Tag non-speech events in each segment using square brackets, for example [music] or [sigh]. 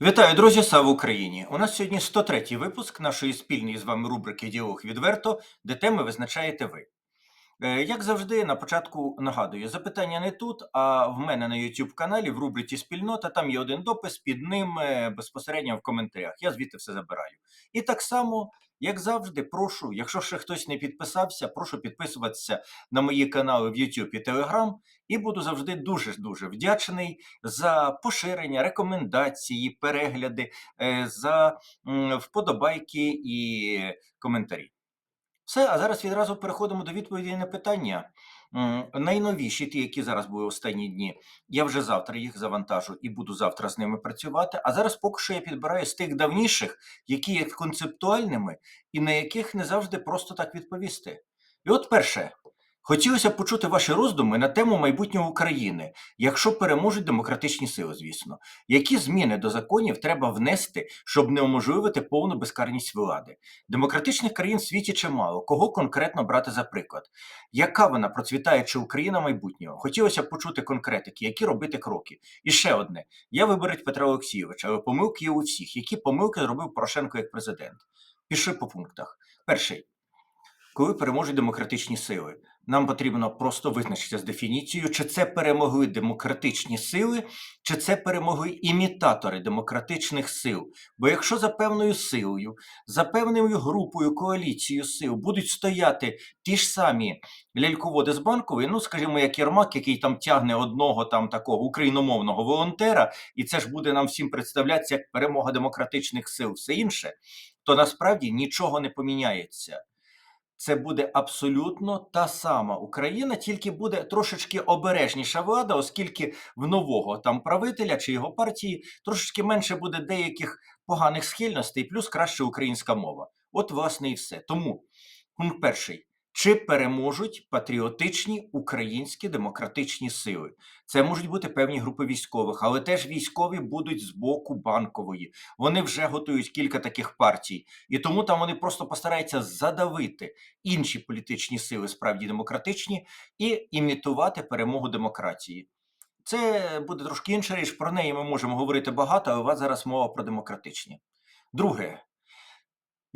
Вітаю, друзі! Слава Україні! У нас сьогодні 103-й випуск нашої спільної з вами рубрики Діалог відверто, де теми визначаєте ви. Е, Як завжди, на початку нагадую, запитання не тут, а в мене на YouTube каналі в рубриці Спільнота. Там є один допис, під ним е, безпосередньо в коментарях. Я звідти все забираю. І так само, як завжди, прошу, якщо ще хтось не підписався, прошу підписуватися на мої канали в YouTube і Telegram. І буду завжди дуже дуже вдячний за поширення, рекомендації, перегляди, е, за вподобайки і коментарі. Все, а зараз відразу переходимо до відповіді на питання. М, Найновіші, ті, які зараз були останні дні, я вже завтра їх завантажу і буду завтра з ними працювати. А зараз поки що я підбираю з тих давніших, які є концептуальними і на яких не завжди просто так відповісти. І от перше. Хотілося почути ваші роздуми на тему майбутнього України, якщо переможуть демократичні сили, звісно. Які зміни до законів треба внести, щоб не уможливити повну безкарність влади? Демократичних країн в світі чимало. Кого конкретно брати за приклад? Яка вона процвітаюча Україна майбутнього? Хотілося б почути конкретики, які робити кроки. І ще одне: я виберуть Петра Олексійовича, але помилки є у всіх. Які помилки зробив Порошенко як президент? Пішли по пунктах. Перший. Коли переможуть демократичні сили, нам потрібно просто визначитися з дефініцією, чи це перемогли демократичні сили, чи це перемогли імітатори демократичних сил. Бо якщо за певною силою, за певною групою, коаліцією сил будуть стояти ті ж самі ляльководи з банкової, ну скажімо, як Єрмак, який там тягне одного там такого україномовного волонтера, і це ж буде нам всім представлятися як перемога демократичних сил, все інше, то насправді нічого не поміняється це буде абсолютно та сама Україна, тільки буде трошечки обережніша влада, оскільки в нового там правителя чи його партії трошечки менше буде деяких поганих схильностей, плюс краще українська мова. От, власне, і все. Тому пункт перший. Чи переможуть патріотичні українські демократичні сили? Це можуть бути певні групи військових, але теж військові будуть з боку банкової. Вони вже готують кілька таких партій, і тому там вони просто постараються задавити інші політичні сили, справді демократичні, і імітувати перемогу демократії. Це буде трошки інша річ. Про неї ми можемо говорити багато, але у вас зараз мова про демократичні. Друге,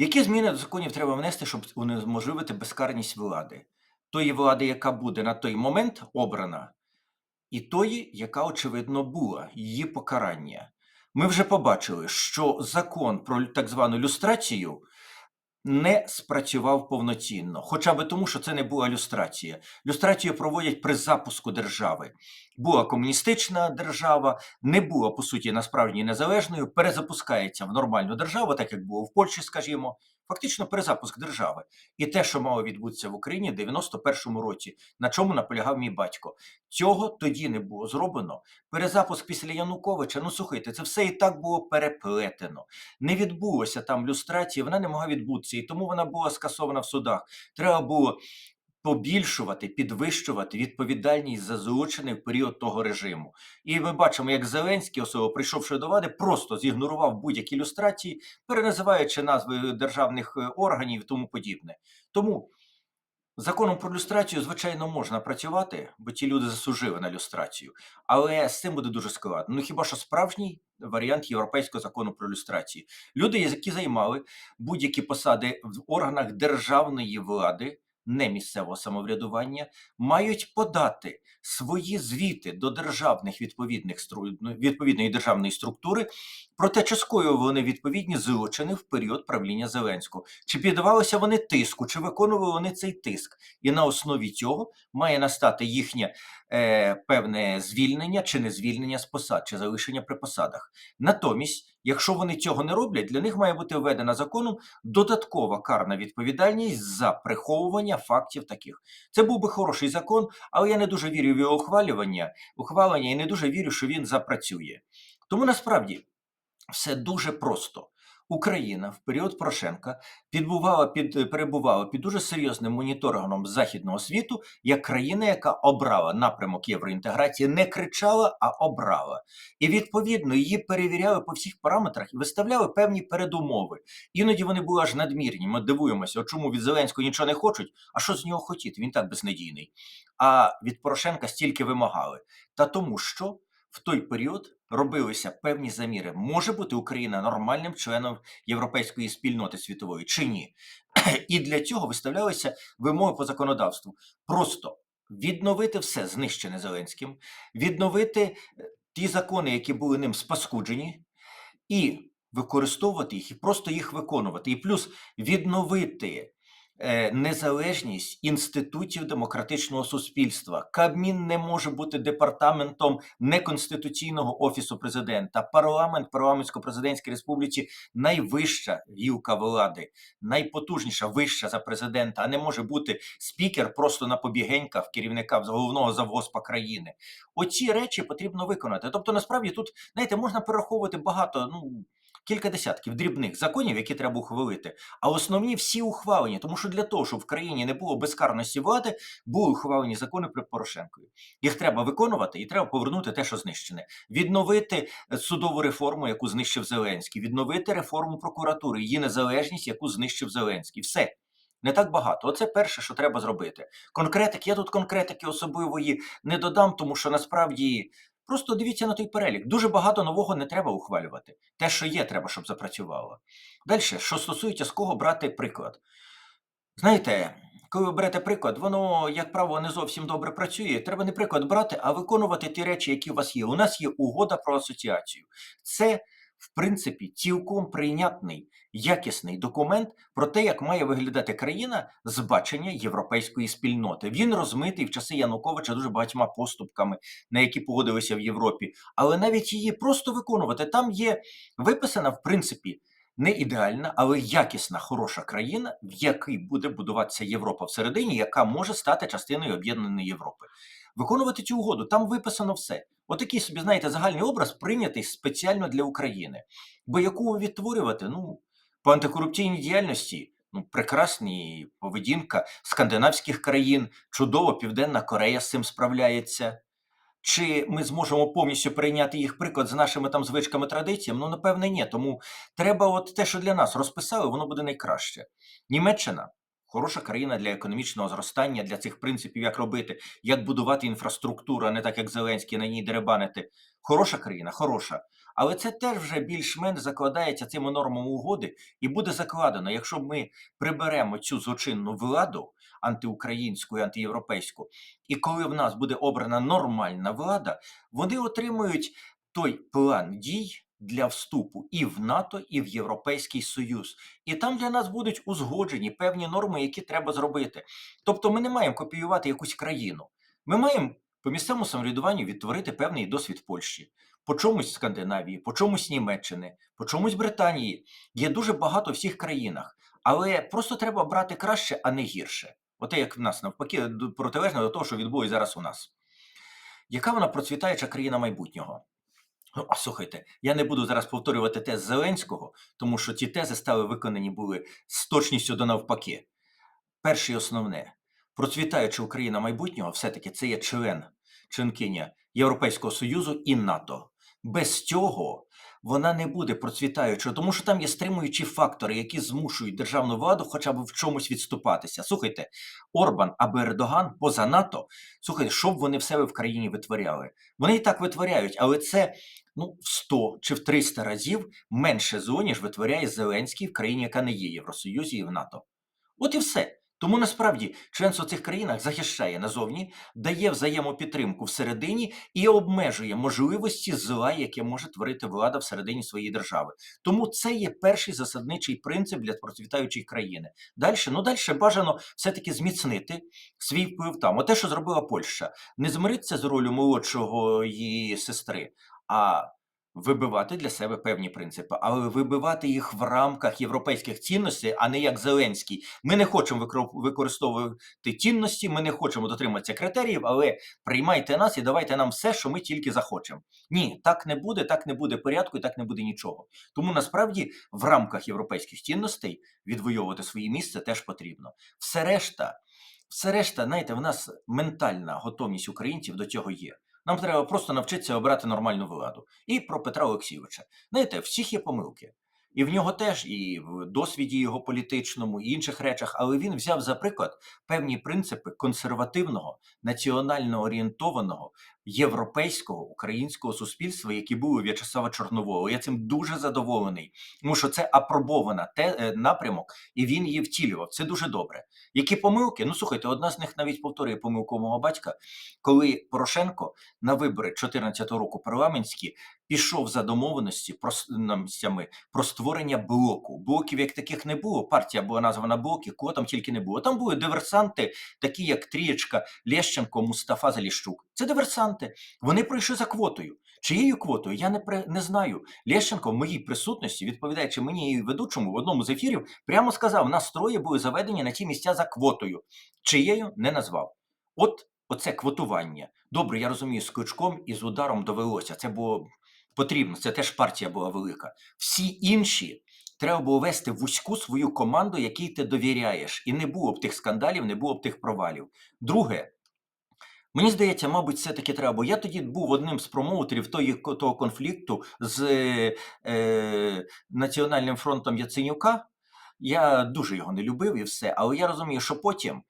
які зміни до законів треба внести, щоб унеможливити безкарність влади? Тої влади, яка буде на той момент обрана, і тої, яка очевидно була, її покарання. Ми вже побачили, що закон про так звану люстрацію не спрацював повноцінно, хоча би тому, що це не була люстрація. Люстрацію проводять при запуску держави. Була комуністична держава, не була по суті насправді незалежною, перезапускається в нормальну державу, так як було в Польщі, скажімо. Фактично перезапуск держави. І те, що мало відбутися в Україні в 91-му році, на чому наполягав мій батько. Цього тоді не було зроблено. Перезапуск після Януковича, ну слухайте, це все і так було переплетено. Не відбулося там люстрації, вона не могла відбутися, і тому вона була скасована в судах. Треба було побільшувати, підвищувати відповідальність за злочини в період того режиму. І ми бачимо, як Зеленський, особливо прийшовши до влади, просто зігнорував будь-які ілюстрації, переназиваючи назви державних е, органів і тому подібне. Тому законом про люстрацію, звичайно, можна працювати, бо ті люди заслужили на люстрацію, але з цим буде дуже складно. Ну хіба що справжній варіант європейського закону про люстрацію? Люди, які займали будь-які посади в органах державної влади не місцевого самоврядування мають подати свої звіти до державних відповідних відповідної державної структури про те, чи скоювали вони відповідні злочини в період правління Зеленського, чи піддавалися вони тиску, чи виконували вони цей тиск, і на основі цього має настати їхнє е, певне звільнення чи не звільнення з посад, чи залишення при посадах. Натомість, якщо вони цього не роблять, для них має бути введена законом додаткова карна відповідальність за приховування фактів таких. Це був би хороший закон, але я не дуже вірю в його ухвалювання, ухвалення і не дуже вірю, що він запрацює. Тому насправді все дуже просто. Україна в період Порошенка підбувала під перебувала під дуже серйозним моніторингом західного світу як країна, яка обрала напрямок євроінтеграції, не кричала, а обрала. І відповідно її перевіряли по всіх параметрах і виставляли певні передумови. Іноді вони були аж надмірні. Ми дивуємося, чому від Зеленського нічого не хочуть. А що з нього хотіти? Він так безнадійний. А від Порошенка стільки вимагали. Та тому що в той період робилися певні заміри. Може бути Україна нормальним членом європейської спільноти світової чи ні? [clears throat] І для цього виставлялися вимоги по законодавству. Просто відновити все знищене Зеленським, відновити е, ті закони, які були ним спаскуджені, і використовувати їх, і просто їх виконувати. І плюс відновити незалежність інститутів демократичного суспільства. Кабмін не може бути департаментом неконституційного офісу президента. Парламент, парламентсько-президентській республіці найвища гілка влади, найпотужніша, вища за президента, а не може бути спікер просто на побігеньках керівника головного завгоспа країни. Оці речі потрібно виконати. Тобто, насправді тут, знаєте, можна перераховувати багато, ну. Кілька десятків дрібних законів, які треба ухвалити, а основні всі ухвалені, тому що для того, щоб в країні не було безкарності влади, були ухвалені закони при Порошенкові. Їх треба виконувати, і треба повернути те, що знищене, відновити судову реформу, яку знищив Зеленський, відновити реформу прокуратури, її незалежність, яку знищив Зеленський. Все. Не так багато. Оце перше, що треба зробити. Конкретик, я тут конкретики особливої не додам, тому що насправді просто дивіться на той перелік. Дуже багато нового не треба ухвалювати. Те, що є, треба, щоб запрацювало. Далі, що стосується з кого брати приклад. Знаєте, коли ви берете приклад, воно, як правило, не зовсім добре працює. Треба не приклад брати, а виконувати ті речі, які у вас є. У нас є угода про асоціацію. Це, в принципі, цілком прийнятний, якісний документ про те, як має виглядати країна з бачення європейської спільноти. Він розмитий в часи Януковича дуже багатьма поступками, на які погодилися в Європі. Але навіть її просто виконувати. Там є виписана, в принципі, не ідеальна, але якісна, хороша країна, в якій буде будуватися Європа всередині, яка може стати частиною об'єднаної Європи. Виконувати цю угоду, там виписано все. Отакий собі, знаєте, загальний образ прийнятий спеціально для України. Бо яку відтворювати, ну, по антикорупційній діяльності, ну, прекрасні поведінка скандинавських країн, чудово Південна Корея з цим справляється. Чи ми зможемо повністю прийняти їх приклад з нашими там звичками традиціями? Ну, напевне, ні. Тому треба, от те, що для нас розписали, воно буде найкраще. Німеччина хороша країна для економічного зростання, для цих принципів, як робити, як будувати інфраструктуру, а не так, як Зеленський на ній деребанити. Хороша країна, хороша. Але це теж вже більш-менш закладається цими нормами угоди, і буде закладено, якщо ми приберемо цю злочинну владу антиукраїнську і антиєвропейську, і коли в нас буде обрана нормальна влада, вони отримують той план дій для вступу і в НАТО, і в Європейський Союз. І там для нас будуть узгоджені певні норми, які треба зробити. Тобто, ми не маємо копіювати якусь країну. Ми маємо по місцевому самоврядуванню відтворити певний досвід Польщі. По чомусь Скандинавії, по чомусь Німеччини, по чомусь Британії. Є дуже багато в всіх країнах, але просто треба брати краще, а не гірше. Оте як в нас навпаки, протилежно до того, що відбулося зараз у нас. Яка вона процвітаюча країна майбутнього? А слухайте, я не буду зараз повторювати тез Зеленського, тому що ті тези стали виконані були з точністю до навпаки. Перше і основне, процвітаюча Україна майбутнього, все-таки це є член, членкиня Європейського Союзу і НАТО. Без цього вона не буде процвітаючою, тому що там є стримуючі фактори, які змушують державну владу хоча б в чомусь відступатися. Слухайте, Орбан або Ердоган поза НАТО, слухайте, що б вони в себе в країні витворяли? Вони і так витворяють, але це ну, в 100 чи в 300 разів менше зло, ніж витворяє Зеленський в країні, яка не є Євросоюзі і в НАТО. От і все. Тому насправді членство цих країнах захищає назовні, дає взаємопідтримку всередині і обмежує можливості зла, яке може творити влада всередині своєї держави. Тому це є перший засадничий принцип для процвітаючої країни. Далі, ну далі бажано все-таки зміцнити свій вплив там. Оте, що зробила Польща, не змиритися з ролью молодшого її сестри, а вибивати для себе певні принципи, але вибивати їх в рамках європейських цінностей, а не як Зеленський. Ми не хочемо використовувати цінності, ми не хочемо дотриматися критеріїв, але приймайте нас і давайте нам все, що ми тільки захочемо. Ні, так не буде, так не буде порядку і так не буде нічого. Тому насправді в рамках європейських цінностей відвоювати своє місце теж потрібно. Все решта, все решта, знаєте, в нас ментальна готовність українців до цього є. Нам треба просто навчитися обрати нормальну владу. І про Петра Олексійовича. Знаєте, всіх є помилки. І в нього теж і в досвіді його політичному, і інших речах, але він взяв за приклад певні принципи консервативного, національно орієнтованого, європейського українського суспільства, які були у В'ячеслава Чорнового. Я цим дуже задоволений, тому що це апробована те е, напрямок, і він її втілював. Це дуже добре. Які помилки? Ну слухайте, одна з них навіть повторює помилку мого батька, коли Порошенко на вибори 2014 року парламентські пішов за домовленості про створення блоку. Блоків як таких не було. Партія була названа блоки, кого там тільки не було. Там були диверсанти, такі як Трієчка, Лещенко, Мустафа Заліщук. Це диверсанти. Вони пройшли за квотою. Чиєю квотою? Я не при- не знаю. Лещенко в моїй присутності, відповідаючи мені і ведучому в одному з ефірів, прямо сказав: нас троє були заведені на ті місця за квотою. Чиєю не назвав. От оце квотування. Добре, я розумію, з кличком і з ударом довелося. Це було потрібно. Це теж партія була велика. Всі інші треба було вести вузьку свою команду, якій ти довіряєш. І не було б тих скандалів, не було б тих провалів. Друге. Мені здається, мабуть, все-таки треба. Бо я тоді був одним з промоутерів тої, того конфлікту з е, Національним фронтом Яценюка. Я дуже його не любив і все. Але я розумію, що потім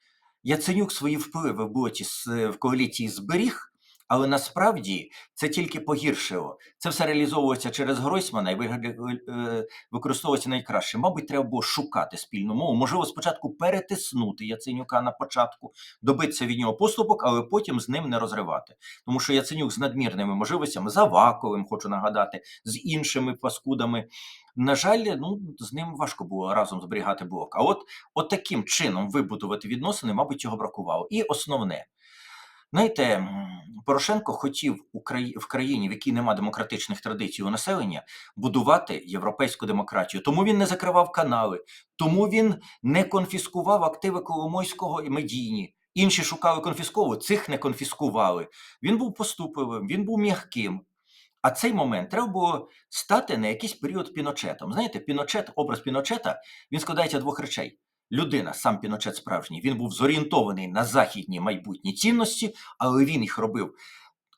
Яценюк свої впливи в боті в коаліції зберіг. Але насправді це тільки погіршило. Це все реалізовується через Гройсмана і е, використовується найкраще. Мабуть, треба було шукати спільну мову. Можливо, спочатку перетиснути Яценюка на початку, добитися від нього поступок, але потім з ним не розривати. Тому що Яценюк з надмірними можливостями, за Ваковим, хочу нагадати, з іншими паскудами. На жаль, ну з ним важко було разом зберігати блок. А от, от таким чином вибудувати відносини, мабуть, його бракувало. І основне. Знаєте, Порошенко хотів в країні, в якій нема демократичних традицій у населення, будувати європейську демократію. Тому він не закривав канали, тому він не конфіскував активи Коломойського і медійні. Інші шукали конфіскову, цих не конфіскували. Він був поступливим, він був м'яким. А цей момент треба було стати на якийсь період піночетом. Знаєте, піночет, образ піночета, він складається двох речей. Людина, сам Піночет справжній, він був зорієнтований на західні майбутні цінності, але він їх робив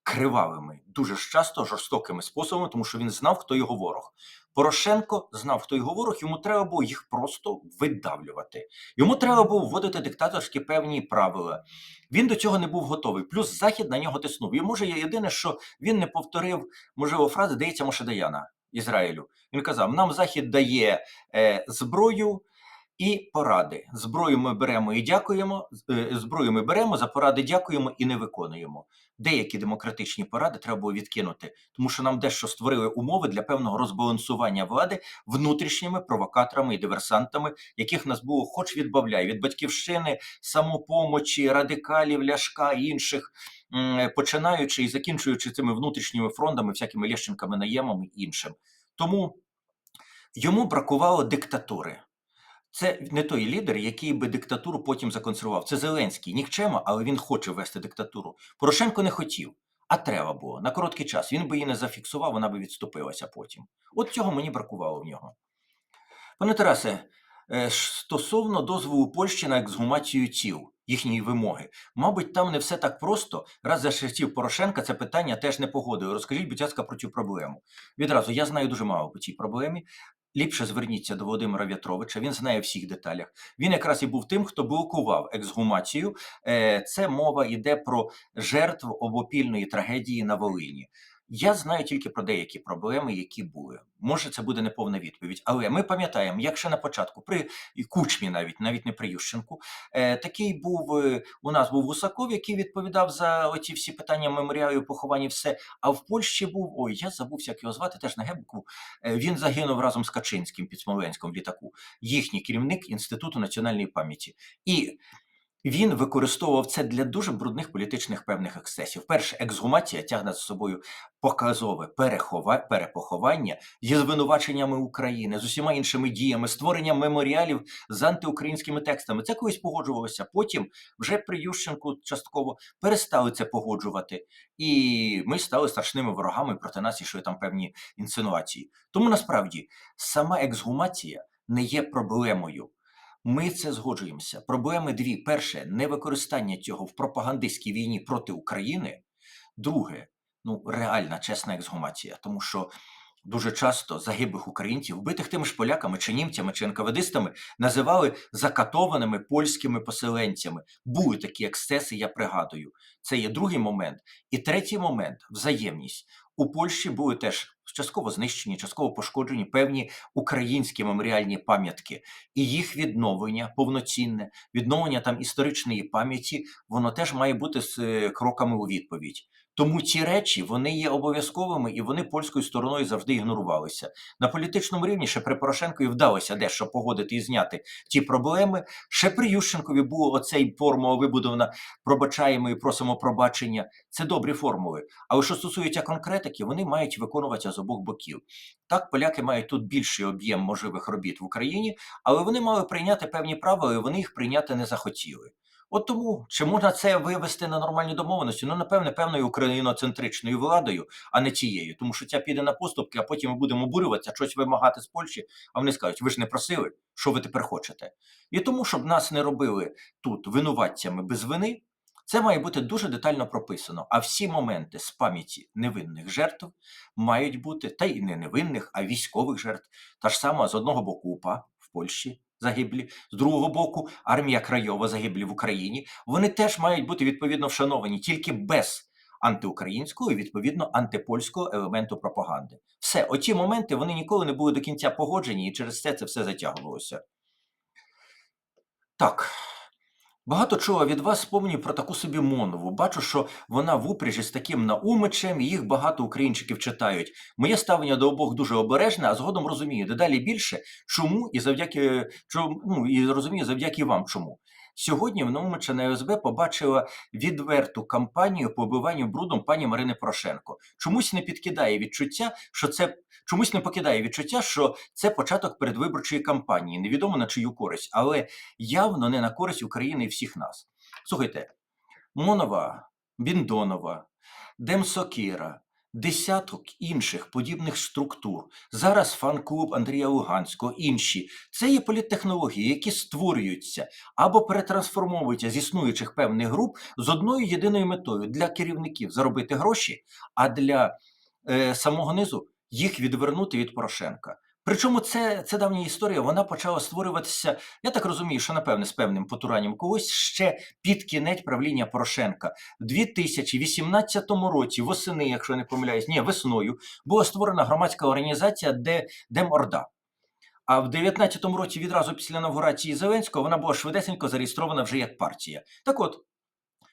кривавими, дуже часто жорстокими способами, тому що він знав, хто його ворог. Порошенко знав, хто його ворог, йому треба було їх просто видавлювати. Йому треба було вводити диктаторські певні правила. Він до цього не був готовий. Плюс Захід на нього тиснув. І може є єдине, що він не повторив, можливо, фрази дається Мошедаяна Ізраїлю. Він казав: нам Захід дає е, зброю і поради. Зброю ми беремо і дякуємо. е, Зброю ми беремо, за поради дякуємо і не виконуємо. Деякі демократичні поради треба було відкинути, тому що нам дещо створили умови для певного розбалансування влади внутрішніми провокаторами і диверсантами, яких нас було хоч відбавляй від батьківщини, самопомочі, радикалів, ляшка і інших, починаючи і закінчуючи цими внутрішніми фронтами, всякими Лещенками, наємами і іншим. Тому йому бракувало диктатури. Це не той лідер, який би диктатуру потім законсервував. Це Зеленський, нікчема, але він хоче вести диктатуру. Порошенко не хотів, а треба було на короткий час. Він би її не зафіксував, вона би відступилася потім. От цього мені бракувало в нього. Пане Тарасе, е, стосовно дозволу Польщі на ексгумацію тіл, їхньої вимоги, мабуть, там не все так просто. Раз за часів Порошенка це питання теж не погодою. Розкажіть, будь ласка, про цю проблему. Відразу я знаю дуже мало по цій проблемі. Ліпше зверніться до Володимира В'ятровича, він знає всіх деталях. Він якраз і був тим, хто блокував ексгумацію. Е, Це мова йде про жертв обопільної трагедії на Волині. Я знаю тільки про деякі проблеми, які були. Може, це буде неповна відповідь, але ми пам'ятаємо, як ще на початку, при Кучмі, навіть навіть не при Ющенку, е, такий був е, у нас був Гусаков, який відповідав за оці всі питання меморіалів, поховань і все. А в Польщі був ой, я забувся, як його звати, теж на Гебку. Е, Він загинув разом з Качинським під Смоленськом літаку. Їхній керівник Інституту національної пам'яті. І він використовував це для дуже брудних політичних певних ексцесів. Перше, ексгумація тягне за собою показове перехова... перепоховання зі звинуваченнями України, з усіма іншими діями, створення меморіалів з антиукраїнськими текстами. Це колись погоджувалося. Потім вже при Ющенку частково перестали це погоджувати, і ми стали страшними ворогами проти нас ішли там певні інсинуації. Тому насправді сама ексгумація не є проблемою. Ми це згоджуємося. Проблеми дві: перше, невикористання цього в пропагандистській війні проти України. Друге, ну реальна чесна ексгумація, тому що дуже часто загиблих українців, вбитих тими ж поляками чи німцями чи НКВДистами, називали закатованими польськими поселенцями. Були такі ексцеси, я пригадую. Це є другий момент. І третій момент взаємність. У Польщі були теж частково знищені, частково пошкоджені певні українські меморіальні пам'ятки, і їх відновлення повноцінне, відновлення там історичної пам'яті, воно теж має бути з е, кроками у відповідь. Тому ці речі вони є обов'язковими і вони польською стороною завжди ігнорувалися. На політичному рівні ще при Порошенкові вдалося дещо погодити і зняти ті проблеми. Ще при Ющенкові було оцей формула вибудована пробачаємо і просимо пробачення. Це добрі формули. Але що стосується конкретики, вони мають виконуватися з обох боків. Так, поляки мають тут більший об'єм можливих робіт в Україні, але вони мали прийняти певні правила, і вони їх прийняти не захотіли. От тому чи можна це вивести на нормальні домовленості? Ну, напевне, певною україноцентричною владою, а не цією, тому що ця піде на поступки, а потім ми будемо обурюватися, щось вимагати з Польщі. А вони скажуть, ви ж не просили, що ви тепер хочете? І тому, щоб нас не робили тут винуватцями без вини, це має бути дуже детально прописано. А всі моменти з пам'яті невинних жертв мають бути, та й не невинних, а військових жертв. Та ж сама з одного боку УПА в Польщі загиблі, з другого боку, армія Крайова загиблі в Україні. Вони теж мають бути відповідно вшановані тільки без антиукраїнського і відповідно антипольського елементу пропаганди. Все, оті моменти вони ніколи не були до кінця погоджені, і через це це все затягувалося. Так. Багато чого від вас спомню про таку собі Монову. Бачу, що вона в упряжі з таким наумичем, їх багато українчиків читають. Моє ставлення до обох дуже обережне, а згодом розумію дедалі більше, чому і завдяки чому, ну, і розумію завдяки вам чому. Сьогодні в Наумича на ОСБ побачила відверту кампанію по вбиванню брудом пані Марини Порошенко. Чомусь не підкидає відчуття, що це чомусь не покидає відчуття, що це початок передвиборчої кампанії. Невідомо на чию користь, але явно не на користь України і всіх нас. Слухайте, Монова, Біндонова, Демсокіра, десяток інших подібних структур. Зараз фан-клуб Андрія Луганського, інші. Це є політтехнології, які створюються або перетрансформовуються з існуючих певних груп з одною єдиною метою для керівників заробити гроші, а для е, самого низу їх відвернути від Порошенка. Причому це, це давня історія, вона почала створюватися, я так розумію, що напевне з певним потуранням когось ще під кінець правління Порошенка. В 2018 році, восени, якщо не помиляюсь, ні, весною, була створена громадська організація Де, Деморда. А в 19-му році, відразу після інаугурації Зеленського, вона була швидесенько зареєстрована вже як партія. Так от,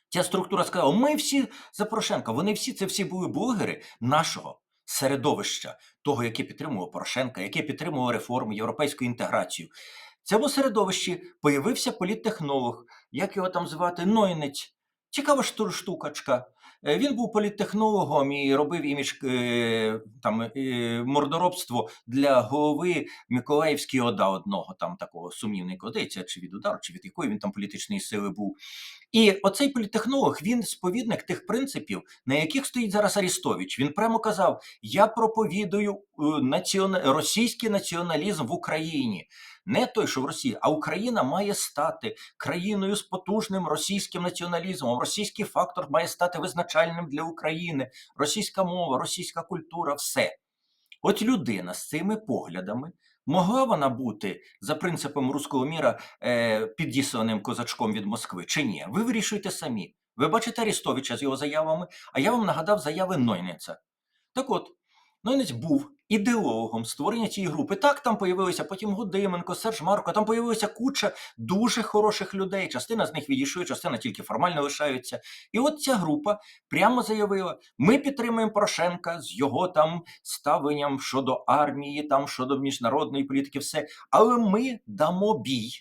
ця структура сказала: ми всі за Порошенка, вони всі це всі були блогери нашого середовища, того, яке підтримував Порошенка, яке підтримував реформи, європейську інтеграцію. В цьому середовищі появився політтехнолог, як його там звати, Нойнець. Цікава шту- штукачка. Е, Він був політтехнологом і робив імідж е, там е, мордоробство для голови Миколаївської ОДА одного там такого сумнівника. Здається, чи від удару, чи від якої він там політичної сили був. І оцей політтехнолог, він сповідник тих принципів, на яких стоїть зараз Арістович. Він прямо казав: Я проповідую е, націона... російський націоналізм в Україні. Не той, що в Росії, а Україна має стати країною з потужним російським націоналізмом. Російський фактор має стати визначальним для України. Російська мова, російська культура, все. От людина з цими поглядами могла вона бути за принципом руського міра підісланим козачком від Москви чи ні? Ви вирішуєте самі. Ви бачите Арістовича з його заявами, а я вам нагадав заяви Нойниця. Так от, Нойнець був ідеологом створення цієї групи. Так, там появилися потім Гудименко, Серж Марко, там появилася куча дуже хороших людей. Частина з них відійшли, частина тільки формально лишаються. І от ця група прямо заявила: ми підтримуємо Порошенка з його там ставленням щодо армії, там щодо міжнародної політики, все. Але ми дамо бій.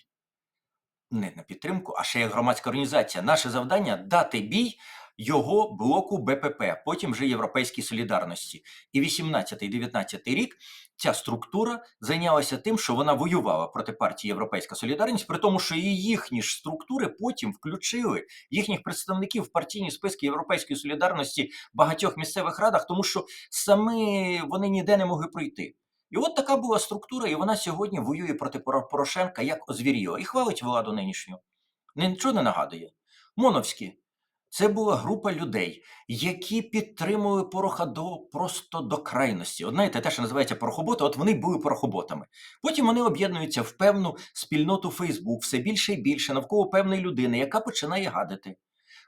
Не на підтримку, а ще як громадська організація. Наше завдання дати бій його блоку БПП, потім вже Європейській солідарності. І 18-19 рік ця структура зайнялася тим, що вона воювала проти партії Європейська Солідарність, при тому, що і їхні ж структури потім включили їхніх представників в партійні списки Європейської солідарності в багатьох місцевих радах, тому що самі вони ніде не могли пройти. І от така була структура, і вона сьогодні воює проти Порошенка як озвіріла і хвалить владу нинішню. Нічого не нагадує. Моновські. Це була група людей, які підтримували Пороходо просто до крайності. От знаєте, те, що називається порохоботи, от вони були порохоботами. Потім вони об'єднуються в певну спільноту Фейсбук, все більше і більше навколо певної людини, яка починає гадити,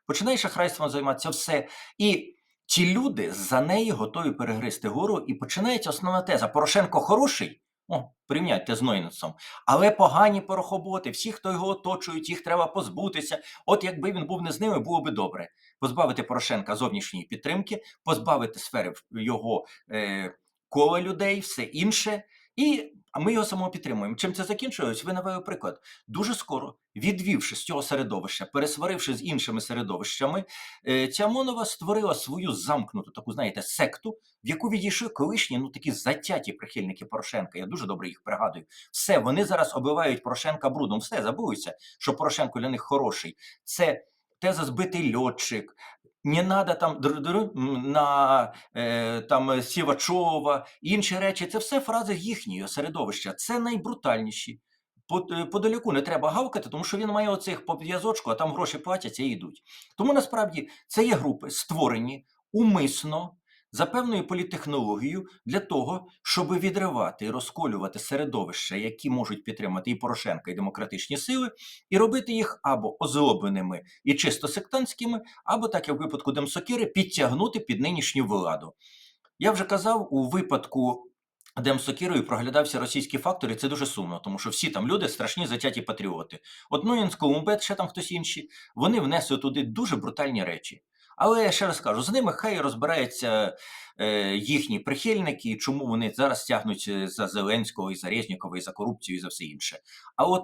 починає шахрайством займатися все. І ті люди за неї готові перегризти гору, і починається основна теза: Порошенко хороший. О, порівняйте з Нойнцем. Але погані порохоботи, всі, хто його оточують, їх треба позбутися. От якби він був не з ними, було би добре. Позбавити Порошенка зовнішньої підтримки, позбавити сфери його е, кола людей, все інше. І а ми його самого підтримуємо. Чим це закінчується? Ви навели приклад. Дуже скоро, відвівши з цього середовища, пересваривши з іншими середовищами, е, ця Монова створила свою замкнуту таку, знаєте, секту, в яку відійшли колишні, ну такі затяті прихильники Порошенка. Я дуже добре їх пригадую. Все, вони зараз оббивають Порошенка брудом. Все забулися, що Порошенко для них хороший. Це теза збитий льотчик. Не надо там на е, там Сівачова, інші речі. Це все фрази їхнього середовища. Це найбрутальніші. Е, не треба гавкати, тому що він має оцих по зв'язочку, а там гроші платяться і йдуть. Тому насправді це є групи, створені умисно за певною політтехнологією для того, щоб відривати і розколювати середовища, які можуть підтримати і Порошенка, і демократичні сили, і робити їх або озлобленими і чисто сектантськими, або, так як в випадку Демсокири, підтягнути під нинішню владу. Я вже казав, у випадку Демсокірою проглядався російський фактор, і це дуже сумно, тому що всі там люди страшні затяті патріоти. От Колумбет, ще там хтось інший, вони внесли туди дуже брутальні речі. Але я ще раз кажу, з ними хай розбираються е, їхні прихильники, чому вони зараз тягнуть е, за Зеленського і за Резнікова, і за корупцію, і за все інше. А от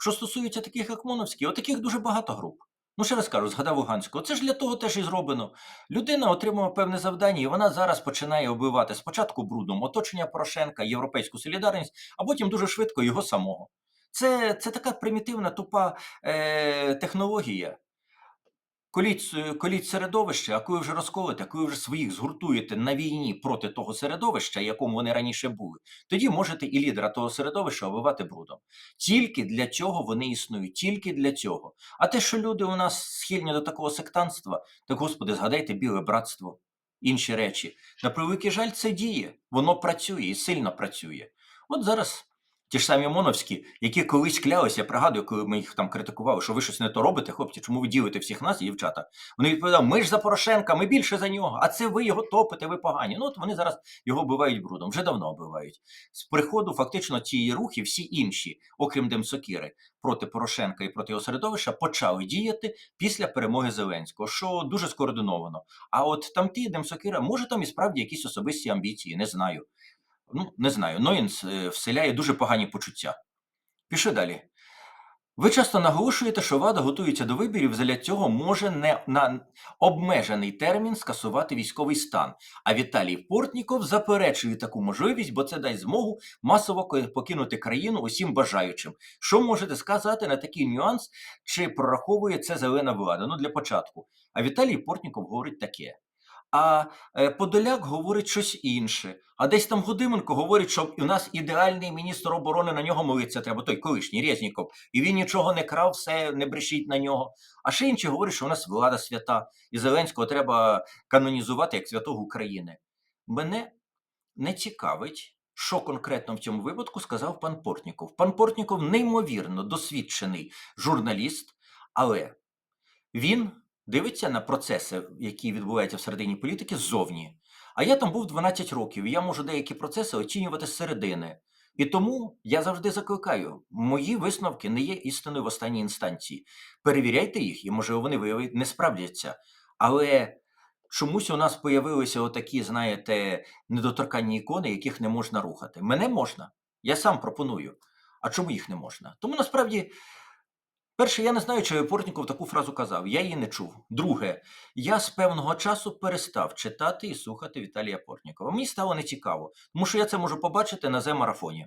що стосується таких, як Моновський, от таких дуже багато груп. Ну, ще раз кажу, згадав Луганського. Це ж для того теж і зроблено. Людина отримала певне завдання, і вона зараз починає оббивати спочатку брудом оточення Порошенка, європейську солідарність, а потім дуже швидко його самого. Це, це така примітивна, тупа е, технологія. Коліть, е, коліть середовище, а коли вже розколите, коли вже своїх згуртуєте на війні проти того середовища, якому вони раніше були, тоді можете і лідера того середовища оббивати брудом. Тільки для цього вони існують, тільки для цього. А те, що люди у нас схильні до такого сектантства, так господи, згадайте біле братство, інші речі. На превеликий жаль, це діє, воно працює і сильно працює. От зараз. Ті ж самі Моновські, які колись клялися, я пригадую, коли ми їх там критикували, що ви щось не то робите, хлопці, чому ви ділите всіх нас, дівчата? Вони відповідали, ми ж за Порошенка, ми більше за нього, а це ви його топите, ви погані. Ну от вони зараз його вбивають брудом, вже давно вбивають. З приходу фактично цієї рухи всі інші, окрім Демсокіри, проти Порошенка і проти його середовища, почали діяти після перемоги Зеленського, що дуже скоординовано. А от там ті Демсокіра, може там і справді якісь особисті амбіції, не знаю. Ну, не знаю, Ноїнс е, вселяє дуже погані почуття. Пішли далі. Ви часто наголошуєте, що влада готується до виборів, задля цього може не на обмежений термін скасувати військовий стан. А Віталій Портніков заперечує таку можливість, бо це дасть змогу масово покинути країну усім бажаючим. Що можете сказати на такий нюанс, чи прораховує це зелена влада? Ну, для початку. А Віталій Портніков говорить таке. А е, Подоляк говорить щось інше. А десь там Гудименко говорить, що у нас ідеальний міністр оборони на нього молиться треба, той колишній Резніков, і він нічого не крав, все не брешіть на нього. А ще інші говорять, що у нас влада свята, і Зеленського треба канонізувати як святого України. Мене не цікавить, що конкретно в цьому випадку сказав пан Портніков. Пан Портніков неймовірно досвідчений журналіст, але він дивиться на процеси, які відбуваються всередині політики, ззовні. А я там був 12 років, і я можу деякі процеси оцінювати зсередини. І тому я завжди закликаю: мої висновки не є істиною в останній інстанції. Перевіряйте їх, і може вони виявить не справдяться. Але чомусь у нас появилися отакі, знаєте, недоторканні ікони, яких не можна рухати. Мене можна, я сам пропоную. А чому їх не можна? Тому насправді. Перше, я не знаю, чи Портніков таку фразу казав, я її не чув. Друге, я з певного часу перестав читати і слухати Віталія Портнікова. Мені стало нецікаво, тому що я це можу побачити на Зе-марафоні.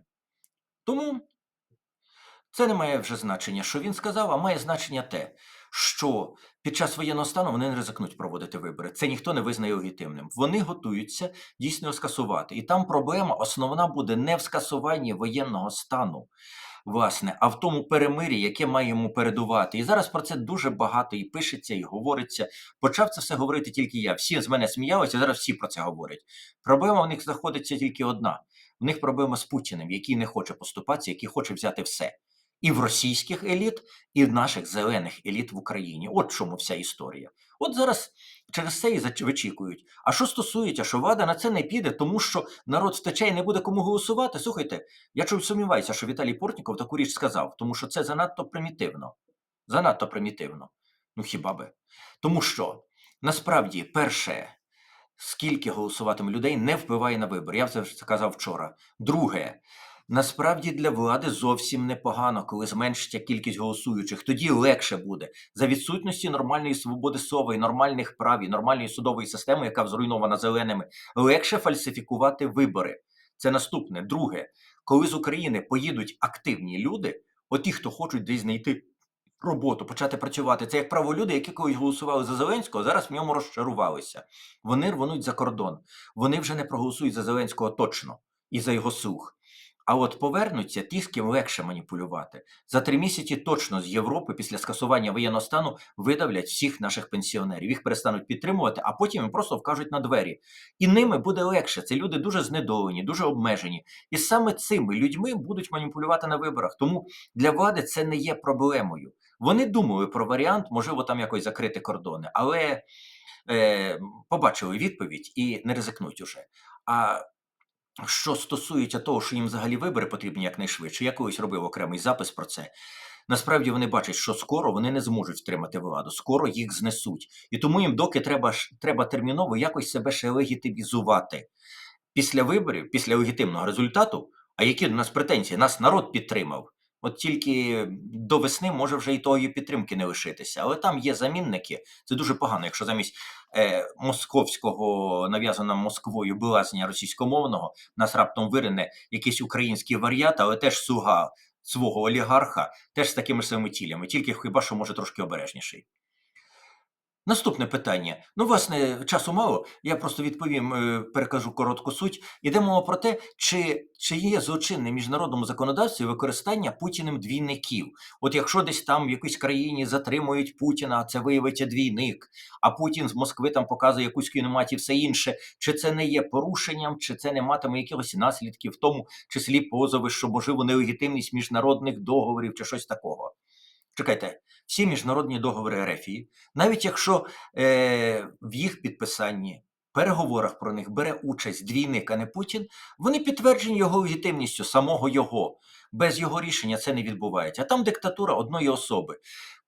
Тому це не має вже значення, що він сказав, а має значення те, що під час воєнного стану вони не ризикнуть проводити вибори. Це ніхто не визнає легітимним. Вони готуються дійсно скасувати. І там проблема основна буде не в скасуванні воєнного стану, власне, а в тому перемирі, яке має йому передувати. І зараз про це дуже багато і пишеться, і говориться. Почав це все говорити тільки я. Всі з мене сміялися, зараз всі про це говорять. Проблема у них знаходиться тільки одна: у них проблема з Путіним, який не хоче поступатися, який хоче взяти все. І в російських еліт, і в наших зелених еліт в Україні. От чому вся історія. От зараз через це і вичікують. А що стосується, що влада на це не піде, тому що народ втече і не буде кому голосувати. Слухайте, я чому сумніваюся, що Віталій Портніков таку річ сказав, тому що це занадто примітивно. Занадто примітивно. Ну хіба би? Тому що насправді перше, скільки голосуватиме людей, не впливає на вибори. Я це вже сказав вчора. Друге, насправді для влади зовсім непогано, коли зменшиться кількість голосуючих. Тоді легше буде за відсутності нормальної свободи слова і нормальних прав, і нормальної судової системи, яка зруйнована зеленими, легше фальсифікувати вибори. Це наступне. Друге, коли з України поїдуть активні люди, от ті, хто хочуть десь знайти роботу, почати працювати. Це, як правило, люди, які колись голосували за Зеленського, зараз в ньому розчарувалися. Вони рвонуть за кордон. Вони вже не проголосують за Зеленського точно і за його слух. А от повернуться ті, з ким легше маніпулювати. За три місяці точно з Європи після скасування воєнного стану видавлять всіх наших пенсіонерів. Їх перестануть підтримувати, а потім їм просто вкажуть на двері. І ними буде легше. Це люди дуже знедолені, дуже обмежені. І саме цими людьми будуть маніпулювати на виборах. Тому для влади це не є проблемою. Вони думали про варіант, можливо, там якось закрити кордони, але е, побачили відповідь і не ризикнуть уже. А що стосується того, що їм взагалі вибори потрібні якнайшвидше, я колись робив окремий запис про це. Насправді вони бачать, що скоро вони не зможуть втримати владу, скоро їх знесуть. І тому їм доки треба, треба терміново якось себе ще легітимізувати. Після виборів, після легітимного результату, а які до нас претензії? Нас народ підтримав. От тільки до весни може вже і тої підтримки не лишитися. Але там є замінники. Це дуже погано, якщо замість е, московського нав'язаного Москвою билазня російськомовного нас раптом вирине якийсь український варіат, але теж суга свого олігарха, теж з такими самими тілями, тільки хіба що може трошки обережніший. Наступне питання. Ну, власне, часу мало. Я просто відповім, е, перекажу коротку суть. Іде мова про те, чи, чи є злочинне міжнародному законодавстві використання Путіним двійників. От якщо десь там в якійсь країні затримують Путіна, це виявиться двійник, а Путін з Москви там показує якусь кіноматі, все інше. Чи це не є порушенням, чи це не матиме якихось наслідків, в тому числі позови, що можливо нелегітимність міжнародних договорів чи щось такого. Чекайте, всі міжнародні договори Ерефії, навіть якщо е, в їх підписанні, переговорах про них бере участь двійник, а не Путін, вони підтверджені його легітимністю, самого його. Без його рішення це не відбувається. А там диктатура одної особи.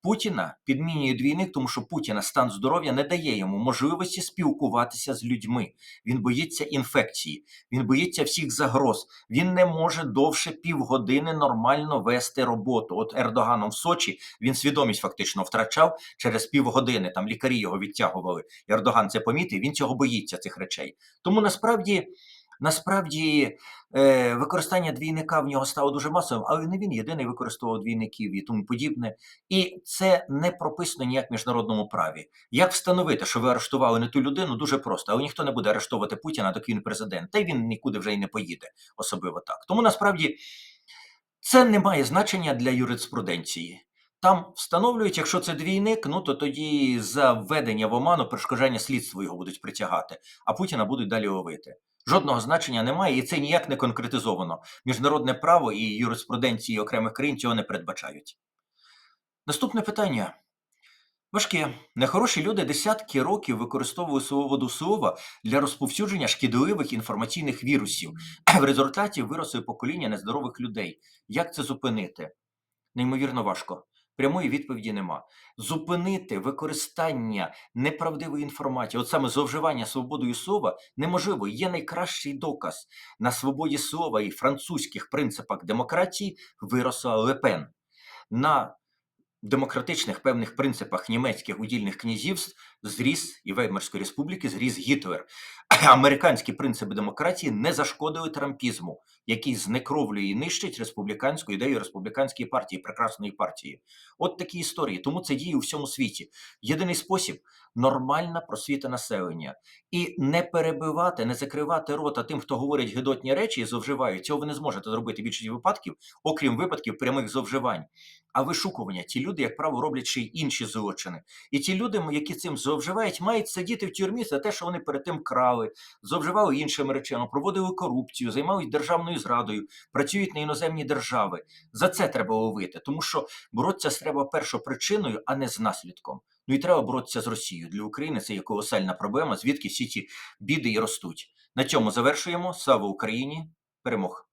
Путіна підмінює двійник, тому що Путіна стан здоров'я не дає йому можливості спілкуватися з людьми. Він боїться інфекції, він боїться всіх загроз. Він не може довше півгодини нормально вести роботу. От Ердоганом в Сочі він свідомість фактично втрачав через півгодини. Там лікарі його відтягували. Ердоган це помітив. Він цього боїться цих речей. Тому насправді. Насправді е, використання двійника в нього стало дуже масовим, але не він єдиний використовував двійників і тому подібне. І це не прописано ніяк в міжнародному праві. Як встановити, що ви арештували не ту людину, дуже просто, але ніхто не буде арештовувати Путіна, доки він президент, та й він нікуди вже й не поїде, особливо так. Тому насправді це не має значення для юриспруденції. Там встановлюють, якщо це двійник, ну то тоді за введення в оману перешкоджання слідству його будуть притягати, а Путіна будуть далі ловити. Жодного значення немає, і це ніяк не конкретизовано. Міжнародне право і юриспруденції окремих країн цього не передбачають. Наступне питання. Важке. Нехороші люди десятки років використовували свободу слова для розповсюдження шкідливих інформаційних вірусів. [clears throat] В результаті виросли покоління нездорових людей. Як це зупинити? Неймовірно важко. Прямої відповіді нема. Зупинити використання неправдивої інформації, от саме зловживання свободою слова, неможливо. Є найкращий доказ на свободі слова і французьких принципах демократії виросла Лепен. На демократичних певних принципах німецьких удільних князівств зріс і Веймарської республіки зріс Гітлер. [clears throat] Американські принципи демократії не зашкодили трампізму, який знекровлює і нищить республіканську ідею республіканської партії, прекрасної партії. От такі історії. Тому це діє у всьому світі. Єдиний спосіб нормальна просвіта населення і не перебивати, не закривати рота тим, хто говорить гидотні речі і зловживають. Цього ви не зможете зробити в більшості випадків, окрім випадків прямих зловживань. А вишукування ті люди, як правило, роблять ще й інші злочини. І ті люди, які цим зловживають, мають сидіти в тюрмі за те, що вони перед тим крали, зловживали іншими речами, проводили корупцію, займались державною зрадою, працюють на іноземні держави. За це треба ловити, тому що боротися треба першопричиною, а не з наслідком. Ну і треба боротися з Росією. Для України це є колосальна проблема, звідки всі ці біди і ростуть. На цьому завершуємо. Слава Україні! Перемог!